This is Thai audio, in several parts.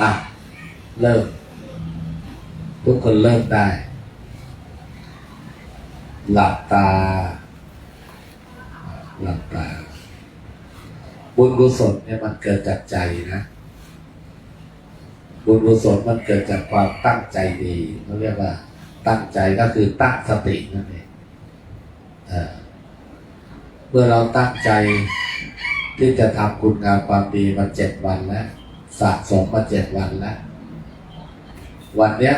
อะเริ่มทุกคนเริ่มได้ หลับตา หลับตา บุญกุศลเนี่ยมันเกิดจากใจนะ บุญกุศลมันเกิดจากความตั้งใจดีเขาเรียกว่า ตั้งใจก็คือตั้งสตินั่นเองเออเมื่อเราตั้งใจที่จะทำคุณงามความดีมาเจ็ดวันแล้ว สะสมมาเจ็ดวันแล้ว วันเนี้ย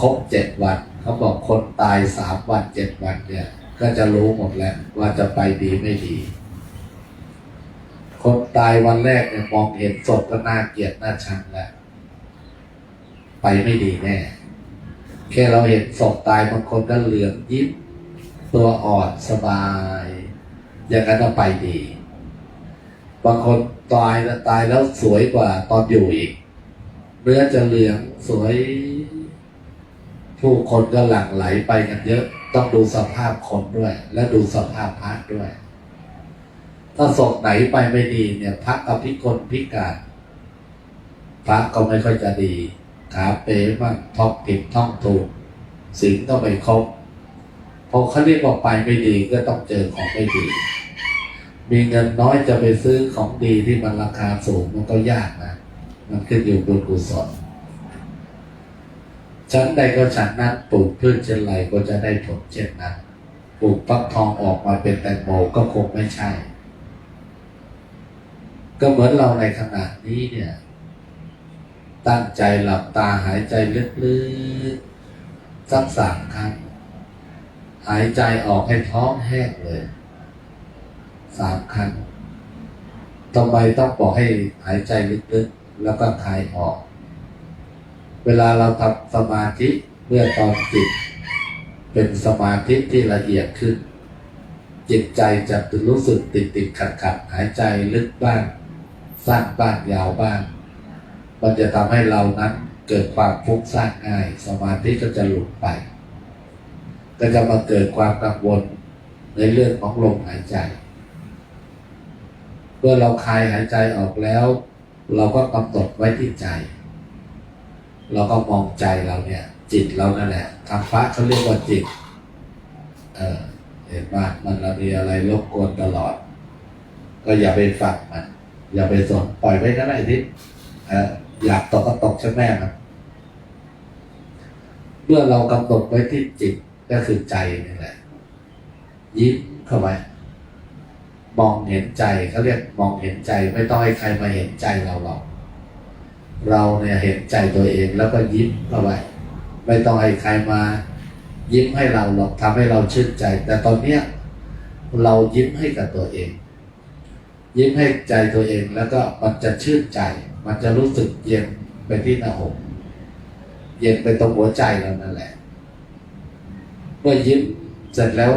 ครบเจ็ดวัน เขาบอกคนตายสามวันเจ็ดวันเนี่ย ก็จะรู้หมดแล้วว่าจะไปดีไม่ดี คนตายวันแรกเนี่ยมองเห็นศพก็น่าเกลียดน่าชังแล้ว ไปไม่ดีแน่ แค่เราเห็นศพตายบางคนก็เหลืองยิ้มตัวอ่อนสบาย อย่างนั้นก็ไปดี บางคน ตายแล้วตายแล้วสวยกว่าตอนอยู่อีกเนื้อจะเหลืองสวย ผู้คนก็หลั่งไหลไปกันเยอะ ต้องดูสภาพคนด้วย และดูสภาพพระด้วย ถ้าศพไหนไปไม่ดีเนี่ยพระอภิกลพิการพระก็ไม่ค่อยจะดีขาเป๋บ้างท้องผิดท้องถูกสิ่งก็ไม่ครบพอเขาเรียกว่าไปไม่ดีก็ต้องเจอของไม่ดี มีเงินน้อยจะไปซื้อของดีที่มันราคาสูงมันก็ยากนะ มันขึ้นอยู่บุญกุศลชั้นใดก็ฉันนั้นปลูกพืชเช่นไรก็จะได้ผลเช่นนั้นปลูกฟักทองออกมาเป็นแตงโมก็คงไม่ใช่ ก็เหมือนเราในขณะนี้เนี่ย ตั้งใจหลับตาหายใจลึกๆสักสามครั้งหายใจออกให้ท้องแห้งเลย สามครั้งทำไมต้องบอกให้หายใจลึกๆแล้วก็คายออก เวลาเราทำสมาธิเมื่อตอนจิต เป็นสมาธิที่ละเอียดขึ้น จิตใจจะรู้สึกติดติดขัดขัดๆหายใจลึกบ้างสั้นบ้างยาวบ้าง มันจะทำให้เรานั้นเกิดความฟุ้งซ่านง่าย สมาธิก็จะหลุดไป ก็จะมาเกิดความกังวลในเรื่องของลมหายใจ เมื่อเราคลายหายใจออกแล้ว เราก็กำหนดไว้ที่ใจ เราก็มองใจเราเนี่ย จิตเรานั่นแหละทางพระเขาเรียกว่าจิต เออเห็นว่ามันเรามีอะไรรบกวนตลอด ก็อย่าไปฝักมัน อย่าไปสนปล่อยไว้ก็ได้ที่เอออยากตกก็ตกใช่ไหมครับเมื่อเรากำหนดไว้ที่จิตก็คือใจนี่แหละยิ้มเข้าไว้ มองเห็นใจเขาเรียกมองเห็นใจไม่ต้องให้ใครมาเห็นใจเราหรอกเราเนี่ยเห็นใจตัวเองแล้วก็ยิ้มเข้าไว้ไม่ต้องให้ใครมา ยิ้มให้เราหรอกทำให้เราชื่นใจ แต่ตอนเนี้ยเรายิ้มให้กับตัวเอง ยิ้มให้ใจตัวเองแล้วก็มันจะชื่นใจ มันจะรู้สึกเย็นไปที่หน้าอกเย็นไปตรงหัวใจเรานั่นแหละ เมื่อยิ้มเสร็จแล้ว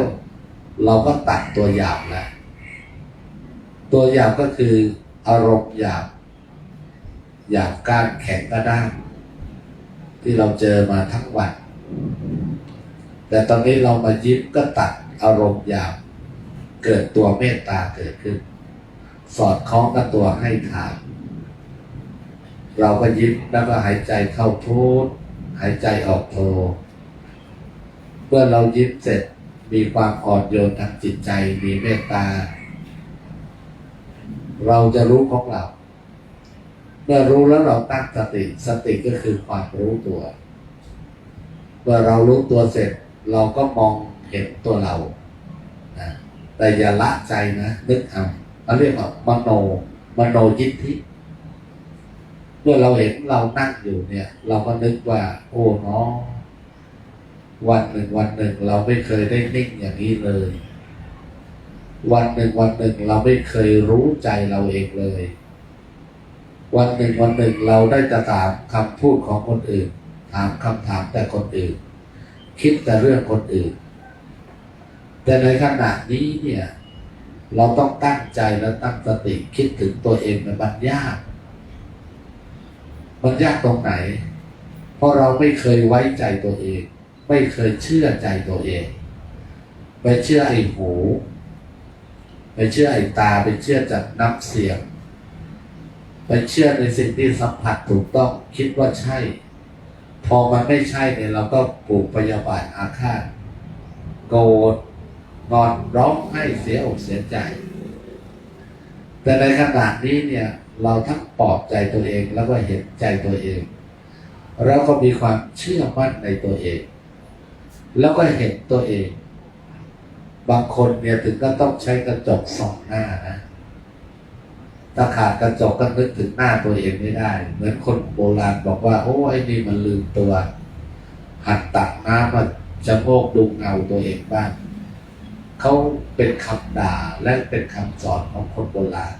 เราก็ตัดตัวหยาบแล้ว ตัวหยาบก็คืออารมณ์หยาบหยาบการแข็งกระด้างที่เราเจอมาทั้งวัน แต่ตอนนี้เรามายิ้มก็ตัดอารมณ์หยาบเกิดตัวเมตตาเกิดขึ้น สอดคล้องกับตัวให้ทานเราก็ยิ้มแล้วก็หายใจเข้าพูดหายใจออกโทเมื่อเรายิ้มเสร็จมีความอ่อนโยนทางจิตใจมีเมตตา เราจะรู้ของเรา เมื่อรู้แล้วเราตั้งสติ สติก็คือความรู้ตัว เมื่อเรารู้ตัวเสร็จ เราก็มองเห็นตัวเรานะแต่อย่าละใจนะนึกเอาเขาเรียกว่ามโน มโนยิทธิ เมื่อเราเห็นเรานั่งอยู่เนี่ย เราก็นึกว่า โอ้เน้องวันหนึ่งวันหนึ่งเราไม่เคยได้นิ่งอย่างนี้เลย วันหนึ่งวันหนึ่งเราไม่เคยรู้ใจเราเองเลย วันหนึ่งวันหนึ่งเราได้จะถามคำพูดของคนอื่น ถามคำถามแต่คนอื่น คิดแต่เรื่องคนอื่น แต่ในขณะนี้เนี่ย เราต้องตั้งใจและตั้งสติคิดถึงตัวเองในมันยาก มันยากตรงไหน เพราะเราไม่เคยไว้ใจตัวเอง ไม่เคยเชื่อใจตัวเอง ไปเชื่อไอ้หู ไปเชื่อไอ้ตาไปเชื่อจากน้ำเสียง ไปเชื่อในสิ่งที่สัมผัสถูกต้องคิดว่าใช่ พอมันไม่ใช่เนี่ยเราก็ปลูกพยาบาทอาฆาตโกรธงอนร้องไห้เสียอกเสียใจ แต่ในขณะนี้เนี่ยเราทั้งปลอบใจตัวเองแล้วก็เห็นใจตัวเอง แล้วก็มีความเชื่อมั่นในตัวเอง แล้วก็เห็นตัวเอง บางคนเนี่ยถึงก็ต้องใช้กระจกส่องหน้านะถ้าขาดกระจกก็นึกถึงหน้าตัวเองไม่ได้ เหมือนคนโบราณบอกว่า โอ้ไอ้นี่มันลืมตัว หัดตักน้ำมาจะโงกดูเงาตัวเองบ้างเขาเป็นคำด่าและเป็นคำสอนของคนโบราณ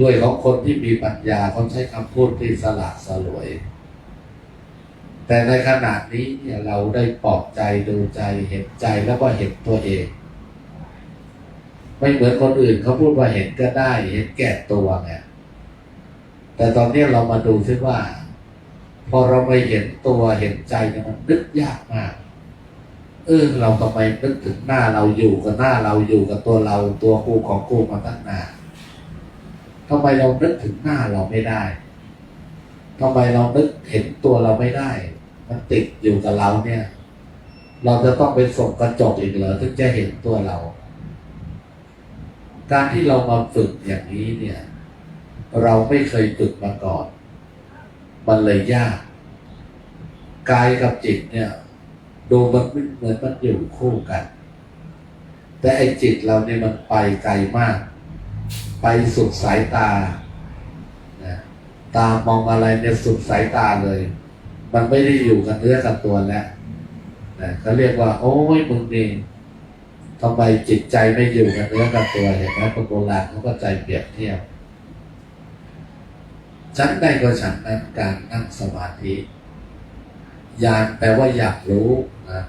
ด้วยของคนที่มีปัญญาเขาใช้คำพูดที่สละสลวย แต่ในขณะนี้เนี่ยเราได้ปลอบใจดูใจเห็นใจแล้วก็เห็นตัวเอง ไม่เหมือนคนอื่นเขาพูดว่าเห็นก็ได้ เห็นแก่ตัวไงแต่ตอนนี้เรามาดูซิว่า พอเราไปเห็นตัวเห็นใจเนี่ยมันนึกยากมาก เออเราทำไมนึกถึงหน้าเราอยู่กับหน้าเราอยู่กับตัวเราตัวกูของกูมาตั้งนานทำไมเรานึกถึงหน้าเราไม่ได้ ทำไมเรานึกเห็นตัวเราไม่ได้ มันติดอยู่กับเราเนี่ย เราจะต้องไปส่งกระจกอีกเหรอถึงจะเห็นตัวเรา การที่เรามาฝึกอย่างนี้เนี่ย เราไม่เคยฝึกมาก่อน มันเลยยาก กายกับจิตเนี่ยดูมันเหมือนมันอยู่คู่กัน แต่ไอ้จิตเราเนี่ยมันไปไกลมาก ไปสุดสายตา ตามองอะไรเนี่ยสุดสายตาเลย มันไม่ได้อยู่กับเนื้อกับตัวแล้วนะเขาเรียกว่า โอ้ยมึงนี่ทำไมจิตใจไม่อยู่กับเนื้อกับตัวเห็นไหมคนโบราณเขาก็ใจเปรียบเทียบฉันได้ก็ฉันนั้นการนั่งสมาธิญาณแปลว่าอยากรู้นะ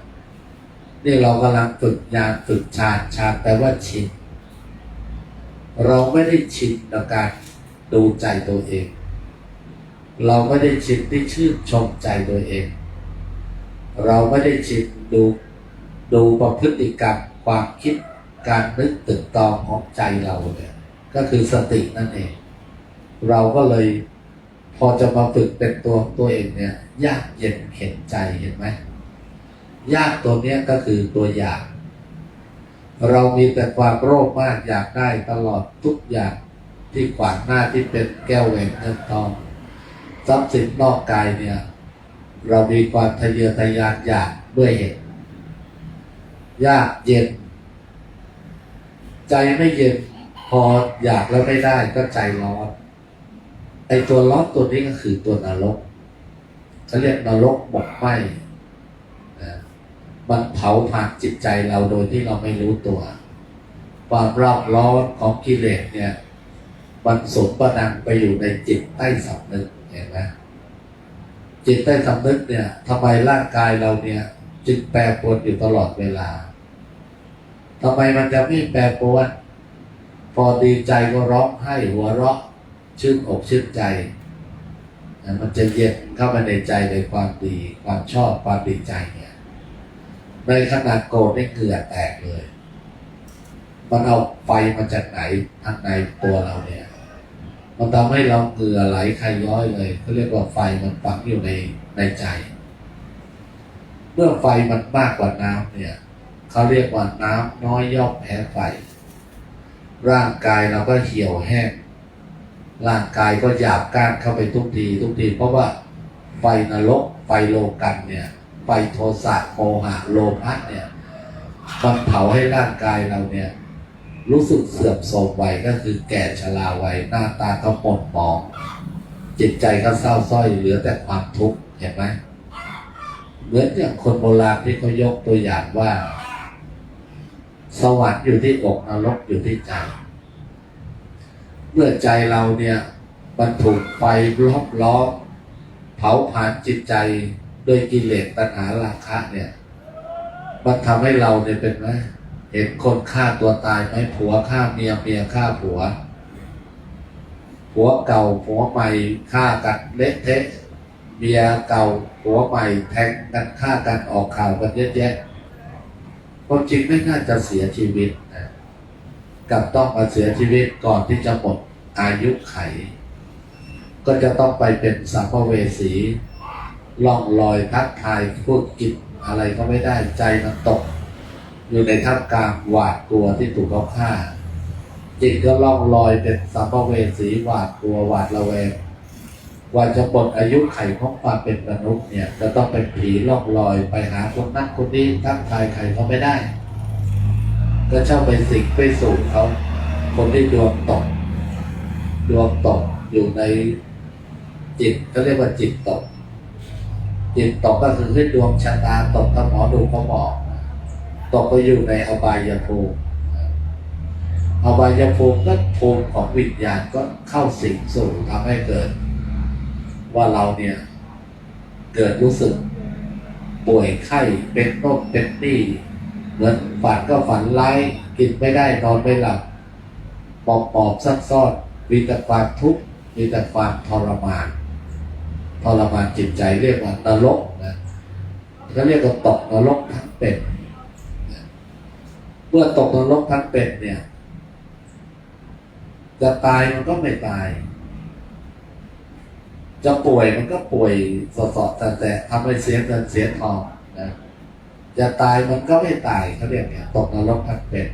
นี่เรากำลังฝึกญาณฝึกฌานฌานแปลว่าชิน เราไม่ได้ชินในการดูใจตัวเอง เราไม่ได้ชินที่ชื่นชมใจตัวเอง เราไม่ได้ชินดูดูประพฤติกรรมความคิดการนึกตึกตองของใจเราเนี่ยก็คือสตินั่นเอง เราก็เลยพอจะมาฝึกเป็นตัวตัวเองเนี่ยยากเย็นเข็นใจเห็นไหมยากตัวเนี้ยก็คือตัวอยาก เรามีแต่ความโลภมากอยากได้ตลอดทุกอย่างที่ขวางหน้าที่เป็นแก้วแหวนเงินทอง ทรัพย์สินนอกกายเนี่ย เรามีความทะเยอทะยานอยากด้วยเหตุยากเย็น ใจไม่เย็นพออยากแล้วไม่ได้ก็ใจร้อนไอตัวร้อนตัวนี้ก็คือตัวนรกเขาเรียกนรกหมกไหมนะมันเผาผลาญจิตใจเราโดยที่เราไม่รู้ตัว ความร้อบร้อนของกิเลสเนี่ย มันสมประดังไปอยู่ในจิตใต้สำนึก เห็นไหมจิตใต้สำนึกเนี่ยทำไมร่างกายเราเนี่ย จึงแปรปรวนอยู่ตลอดเวลาทำไมมันจะไม่แปรปรวน พอดีใจก็ร้องไห้หัวเราะ ชื่นอกชื่นใจ มันจะเย็นเข้ามาในใจในความดี ความชอบความดีใจเนี่ยในขนาดโกรธนี่เหงื่อแตกเลย มันเอาไฟมาจากไหนทางในตัวเราเนี่ย มันทำให้เราเหงื่อไหลใครย้อยเลยเขาเรียกว่าไฟมันฝังอยู่ในในใจ เมื่อไฟมันมากกว่าน้ำเนี่ยเขาเรียกว่าน้ำน้อยย่อมแพ้ไฟ ร่างกายเราก็เหี่ยวแห้งร่างกายก็หยาบก้านเข้าไปทุกทีทุกทีเพราะว่าไฟนรกไฟโลกันเนี่ยไฟโทสะโมหะโลภะเนี่ยมันเผาให้ร่างกายเราเนี่ย รู้สึกเสื่อมโทรมวัยก็คือแก่ชราวัยหน้าตาก็หม่นมอง จิตใจก็เศร้าส้อยเหลือแต่ความทุกข์เห็นไหมเหมือนอย่างคนโบราณที่เขายกตัวอย่างว่า สวรรค์อยู่ที่อกนรกอยู่ที่ใจ เมื่อใจเราเนี่ยมันถูกไฟล้อมล้อมเผาผลาญจิตใจโดยกิเลสตัณหาราคะเนี่ย มันทำให้เราเนี่ยเป็นไหม เห็นคนฆ่าตัวตายไหมผัวฆ่าเมียเมียฆ่าผัว ผัวเก่าผัวใหม่ฆ่ากันเละเทะเมียเก่าผัวใหม่แทงกันฆ่ากันออกข่าวกันเยอะแยะความจริงไม่น่าจะเสียชีวิตนะกับต้องมาเสียชีวิตก่อนที่จะหมดอายุไข ก็จะต้องไปเป็นสัมภเวสีล่องลอยทักทายพูดกิจอะไรก็ไม่ได้ใจมันตก อยู่ในท่ามกลางหวาดกลัวที่ถูกเขาฆ่า จิตก็ล่องลอยเป็นสัมภเวสีหวาดกลัวหวาดระแวงว่าจะหมดอายุไขของความเป็นมนุษย์เนี่ยจะต้องเป็นผีล่องลอยไปหาคนนั้นคนนี้ทักทายใครก็ไม่ได้ ก็เช่าไปสิงไปสู่เขาคนที่ดวงตก ดวงตกอยู่ในจิตก็เรียกว่าจิตตก จิตตกก็คือให้ดวงชะตาตกถ้าหมอดูเขาบอก ตกไปอยู่ในอบายภูมิอบายภูมิก็ภูมิของวิญญาณก็เข้าสิงสู่ทำให้เกิด ว่าเราเนี่ยเกิดรู้สึกป่วยไข้เป็นโรคเป็นนี้เหมือนฝันก็ฝันร้ายกินไม่ได้นอนไม่หลับปอบปอบซ่อนซ่อนมีแต่ความทุกข์มีแต่ความทรมานทรมานจิตใจเรียกว่านรกนะก็เรียกว่าตกนรกทั้งเป็น มื่อตกนรกทั้งเป็นเนี่ย จะตายมันก็ไม่ตาย จะป่วยมันก็ป่วยสอดๆแต่แต่ทำให้เสียเงินเสียทองนะจะตายมันก็ไม่ตายเขาเรียกเนี่ยตกนรกทั้งเป็น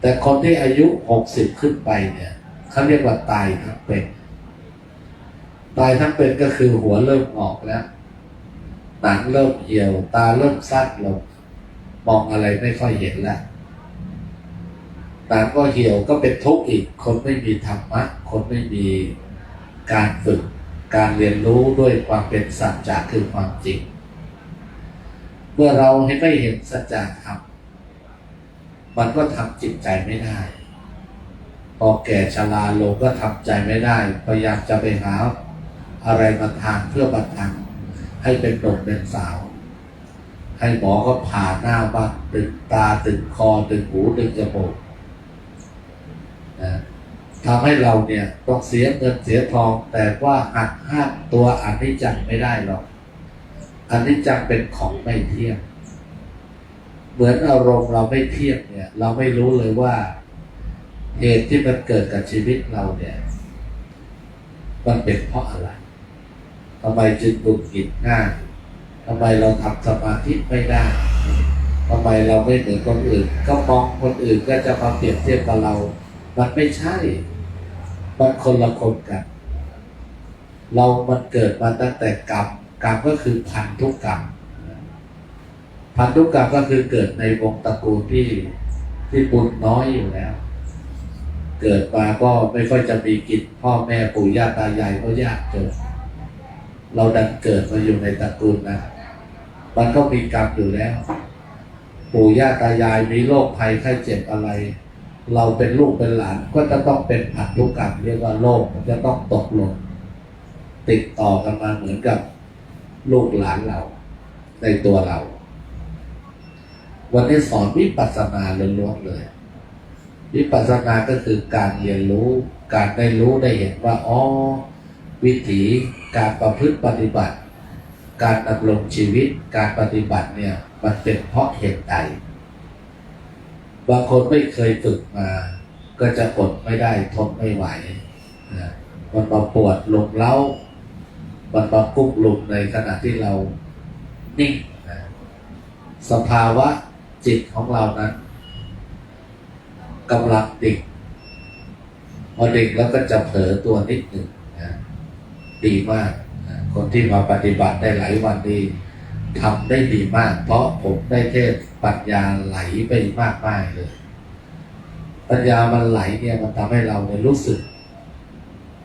แต่คนที่อายุหกสิบขึ้นไปเนี่ยเขาเรียกว่าตายทั้งเป็น ตายทั้งเป็นก็คือหัวเริ่มออกแล้วหนังเริ่มเหี่ยว ตาเริ่มสั้นลง มองอะไรไม่ค่อยเห็นแล้วหนังก็เหี่ยวก็เป็นทุกข์อีก คนไม่มีธรรมะ คนไม่มีการฝึก การเรียนรู้ด้วยความเป็นสัจจะคือความจริง เมื่อเราให้ไม่เห็นสัจจะธรรมมันก็ทำจิตใจไม่ได้ พอแก่ชราลงก็ทำใจไม่ได้ พยายามจะไปหาอะไรมาทานเพื่อบัทังให้เป็นหนุ่มเป็นสาว ให้หมอก็ผ่าหน้าบ้างตึงตาตึงคอตึงหูตึงจมูกนะทำให้เราเนี่ยต้องเสียเงินเสียทอง แต่ว่าหักห้ามตัวอันิจจังไม่ได้หรอกอันิจจังเป็นของไม่เที่ยง เหมือนอารมณ์เราไม่เที่ยงเนี่ย เราไม่รู้เลยว่าเหตุที่มันเกิดกับชีวิตเราเนี่ย มันเป็นเพราะอะไรทำไมจึงบุกกิดง่าย ทำไมเราทำสมาธิไม่ได้ทำไมเราไม่เหมือนคนอื่น ก็มองคนอื่นก็จะมาเปรียบเทียบกับเรา มันไม่ใช่ มันคนละคนกัน เรามันเกิดมาตั้งแต่กรรม กรรมก็คือพันธุกรรม พันธุกรรมก็คือเกิดในวงตระกูลที่ที่บุญน้อยอยู่แล้ว เกิดมาก็ไม่ค่อยจะมีกินพ่อแม่ปู่ย่าตายายก็ยากจนเราดันเกิดมาอยู่ในตระกูลนะ มันก็มีกรรมอยู่แล้ว ปู่ย่าตายายมีโรคภัยไข้เจ็บอะไร เราเป็นลูกเป็นหลานก็จะต้องเป็นพันธุกรรมเรียกว่าโรคมันจะต้องตกหล่นติดต่อกันมาเหมือนกับลูกหลานเรา ในตัวเรา วันนี้สอนวิปัสสนาล้วนๆเลย วิปัสสนาก็คือการเรียนรู้ การได้รู้ได้เห็นว่าอ๋อวิถีการประพฤติปฏิบัติ การดำรงชีวิตการปฏิบัติเนี่ยมันเป็นเพราะเหตุใดบางคนไม่เคยฝึกมา ก็จะอดไม่ได้ทนไม่ไหวนะมันมาปวดลงเล้า มันมากุกลุมในขณะที่เรานิ่งนะสภาวะจิตของเรานั้นกำลังดิ่งพอดิ่งแล้วก็จะเผลอตัวนิดหนึ่งนะดีมาก คนที่มาปฏิบัติได้หลายวันดีทำได้ดีมาก เพราะผมได้เทศปัญญาไหลไปมากมายเลย ปัญญามันไหลเนี่ยมันทำให้เราเนี่ยรู้สึก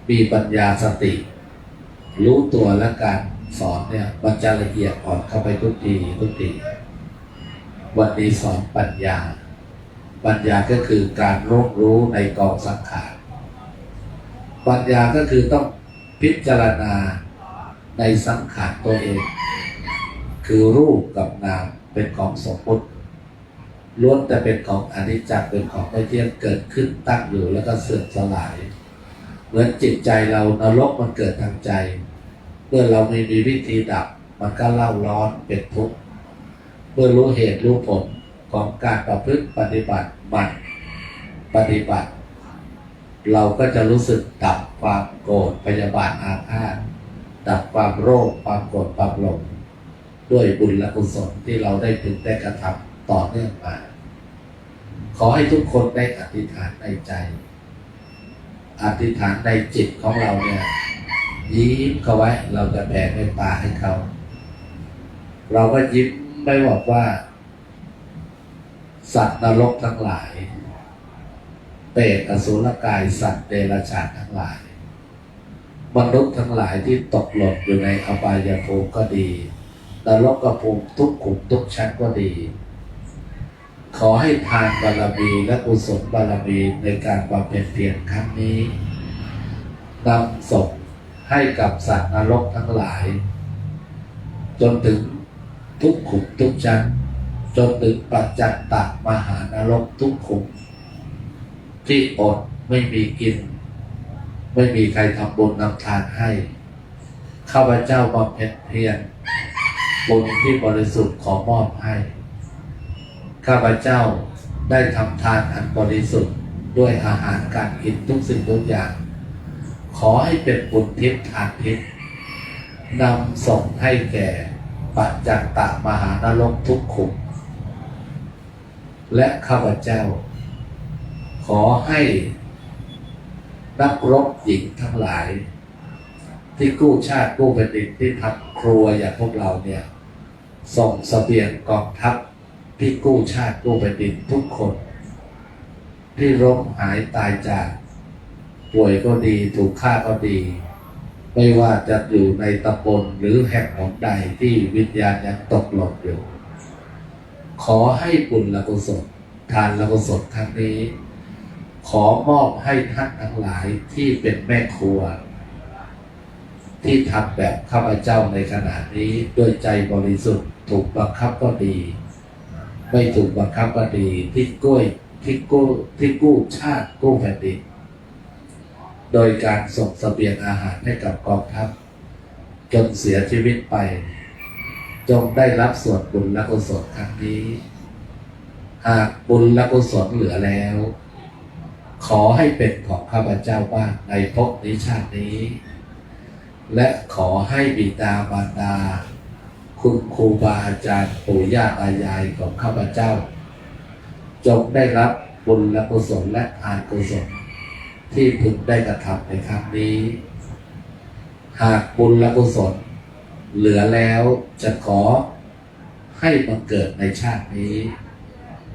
มีปัญญาสติ รู้ตัวและการสอนเนี่ยมันจะละเอียดอ่อนเข้าไปทุกทีทุกทีวันนี้สอนปัญญา ปัญญาก็คือการรู้รู้ในกองสังขารปัญญาก็คือต้องพิจารณา ในสังขารตัวเอง คือรูปกับนามเป็นของสมมติล้วนแต่เป็นของอนิจจ์เป็นของไม่เที่ยงเกิดขึ้นตั้งอยู่แล้วก็เสื่อมสลาย เหมือนจิตใจเรานรกมันเกิดทางใจ เมื่อเราไม่มีวิธีดับ มันก็เล่าร้อนเป็นทุกข์เมื่อรู้เหตุรู้ผลของการประพฤติปฏิบัติมันปฏิบัติ เราก็จะรู้สึกดับความโกรธพยาบาทอาฆาต ดับความโรคความโกรธความหลงด้วยบุญและกุศลที่เราได้ถึงได้กระทำต่อเนื่องมา ขอให้ทุกคนได้อธิษฐานในใจ อธิษฐานในจิตของเราเนี่ยยิ้มเขาไว้เราจะแผ่เมตตาให้เขา เราก็ยิ้มไม่บอกว่า สัตว์นรกทั้งหลาย เปรตอสุรกายสัตว์เดรัจฉานทั้งหลาย มนุษย์ทั้งหลายที่ตกหล่นอยู่ในอบายภูมิก็ดีนรกกภูมิทุกขุมทุกชั้นก็ดี ขอให้ทานบารมีและกุศลบารมีในการบำเพ็ญเพียรครั้งนี้นำส่งให้กับสัตว์นรกทั้งหลาย จนถึงทุกขุมทุกชั้น จนถึงปัจจัตตมหานรกทุกขุม ที่อดไม่มีกิน ไม่มีใครทำบุญนำทานให้ ข้าพเจ้าบำเพ็ญเพียรบุญที่บริสุทธิ์ขอมอบให้ ข้าพเจ้าได้ทำทานอันบริสุทธิ์ด้วยอาหารการกินทุกสิ่งทุกอย่าง ขอให้เป็นบุญทิพย์ทานทิพย์นำส่งให้แก่ปัจจัตตมหานรกทุกขุมและข้าพเจ้า ขอให้ นักรบหญิงทั้งหลาย ที่กู้ชาติกู้แผ่นดินที่ทำครัวอย่างพวกเราเนี่ย ส่งสเสบียงกองทัพที่กู้ชาติกู้แผ่นดินทุกคน ที่ล้มหายตายจากป่วยก็ดีถูกฆ่าก็ดี ไม่ว่าจะอยู่ในตำบลหรือแห่งหนใดที่วิญญาณยังตกหล่นอยู่ ขอให้บุญละกุศลทานละกุศลครั้งนี้ ขอมอบให้ท่านทั้งหลายที่เป็นแม่ครัว ที่ทำแบบข้าพเจ้าในขณะนี้ด้วยใจบริสุทธิ์ถูกบังคับก็ดี ไม่ถูกบังคับก็ดีที่กู้ที่กู้ที่กู้ชาติกู้แผ่นดินโดยการส่งเสบียงอาหารให้กับกองทัพจนเสียชีวิตไป จงได้รับส่วนบุญและกุศลครั้งนี้ หากบุญและกุศลเหลือแล้ว ขอให้เป็นของข้าพเจ้าบ้างในภพนี้ชาตินี้ และขอให้บิดามารดา คุณครูบาอาจารย์ปู่ย่าตายายของข้าพเจ้า จงได้รับบุญและกุศลและทานกุศลที่พึงได้กระทำในครั้งนี้ หากบุญและกุศลเหลือแล้วจะขอให้บังเกิดในชาตินี้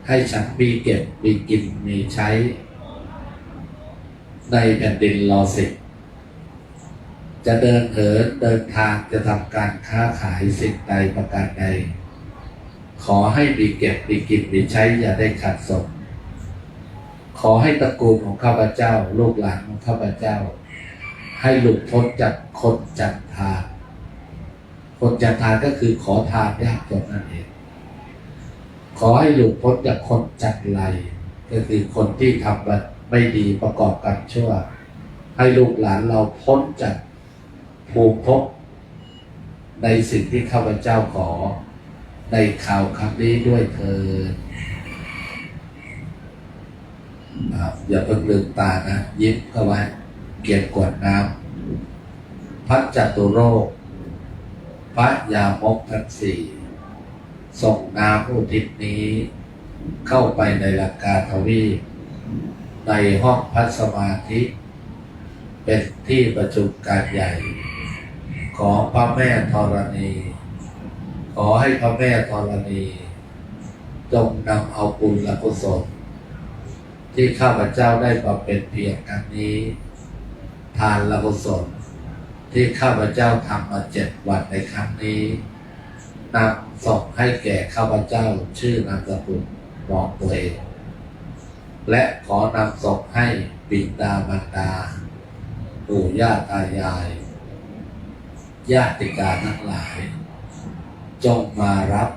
ให้ฉันมีเก็บมีกินมีใช้ ในแผ่นดินรอสิบจะเดินเหินเดินทางจะทำการค้าขายสิ่งใดประการใด ขอให้มีเก็บมีกินมีใช้อย่าได้ขาดสมขอให้ตระกูลของข้าพเจ้า ลูกหลานของข้าพเจ้า ให้หลุดพ้นจากคนจันทานคนจันทานก็คือขอทานยากจนนั่นเอง ขอให้หลุดพ้นจากคนจันไรก็คือคนที่ทำแบบ ไม่ดีประกอบกันชั่ว ให้ลูกหลานเราพ้นจากภูมิภพในสิ่งที่ข้าพเจ้าขอ ในข่าวครั้งนี้ด้วยเธออย่าเพิ่งลืมตานะยิ้มเข้าไว้เกียรกวดน้ำพัดจัตุโรคพระยามกทั้งสี่ส่งน้ำอุทิศนี้ เข้าไปในหลักการทวีป ในห้องพัสมาธิ เป็นที่ประชุมการใหญ่ ของพระแม่ธรณี ขอให้พระแม่ธรณี จงนำเอาบุญและกุศลที่ข้าพเจ้าได้บำเพ็ญเพียรครั้งนี้ ทานและกุศลที่ข้าพเจ้าทำมาเจ็ดวันในครั้งนี้นำส่งให้แก่ข้าพเจ้าชื่อนามสกุลบอกตัวเอง และขอนำส่งให้บิดาบรรดาปู่ย่าตายาย ญาติกาทั้งหลาย จงมารับ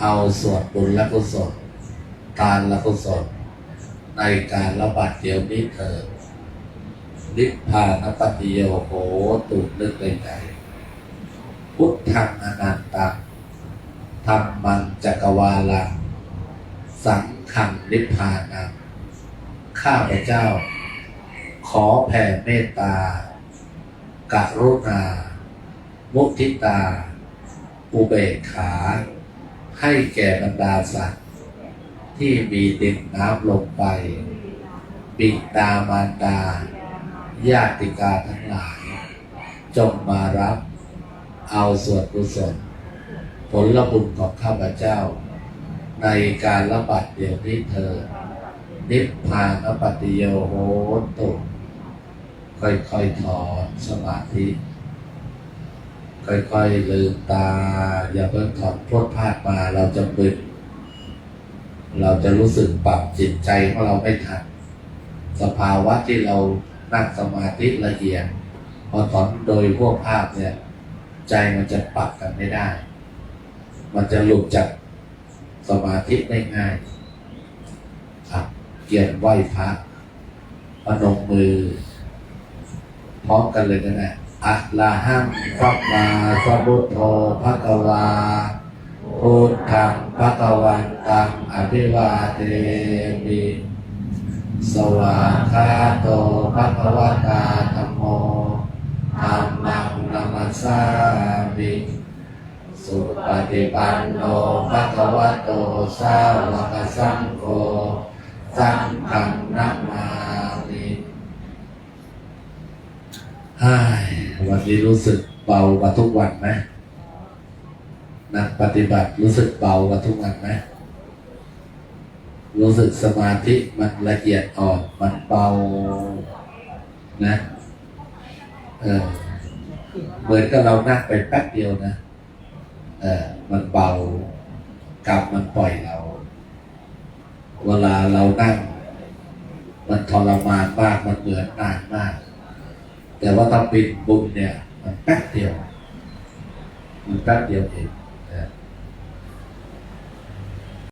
เอาส่วนบุญและกุศลทานและกุศลในการระบาดเดียวนี้เถิดนิพพานปฏิโยโหตุนึกในใจพุทธังอนันตังธรรมันจักรวาลังสังขังนิพพานัง ข้าพเจ้า ขอแผ่เมตตา กรุณา มุทิตา อุเบกขา ให้แก่บรรดาสัตว์ ที่มีดินน้ำลงไป บิดามารดา ญาติกาทั้งหลาย จงมารับ เอาส่วนกุศลผลบุญของข้าพเจ้า ในการระบาดเดี๋ยวนี้เธอ นิพพานปฏิโยโหตุค่อยๆถอนสมาธิค่อยๆลืมตา อย่าเพิ่งถอนพรวดพาดมาเราจะบึนเราจะรู้สึกปรับจิตใจของเราไม่ทันสภาวะที่เรานั่งสมาธิละเอียดพอถอนโดยพวกภาพเนี่ย ใจมันจะปรับกันไม่ได้ มันจะหลุดจากสมาธิได้ง่าย เกียรติไหว้พระพนมมือ พร้อมกันเลยนะเนี่ยอะลาหังสัมมาสัมพุทโธภะคะวาพุทธังภะคะวันตังอภิวาเทมิสวากขาโตภะคะวะตาธัมโมธัมมังนัมสสามิสุปฏิปันโนภะคะวะโตสาวกสังโฆ สังฆังนัมมามิฮ่าวันนี้รู้สึกเบากว่าทุกวันไหมนักปฏิบัติรู้สึกเบากว่าทุกวันไหมรู้สึกสมาธิมันละเอียดอ่อนมันเบา นะเออเหมือนกับเรานั่งไปแป๊บเดียวนะเออมันเบากรรมมันปล่อยเรา เวลาเรานั่งมันทรมานมากมันเหมือยนานมาก แต่ว่าถ้าเป็นบุญเนี่ย มันแป๊บเดียว มันแป๊บเดียวเอง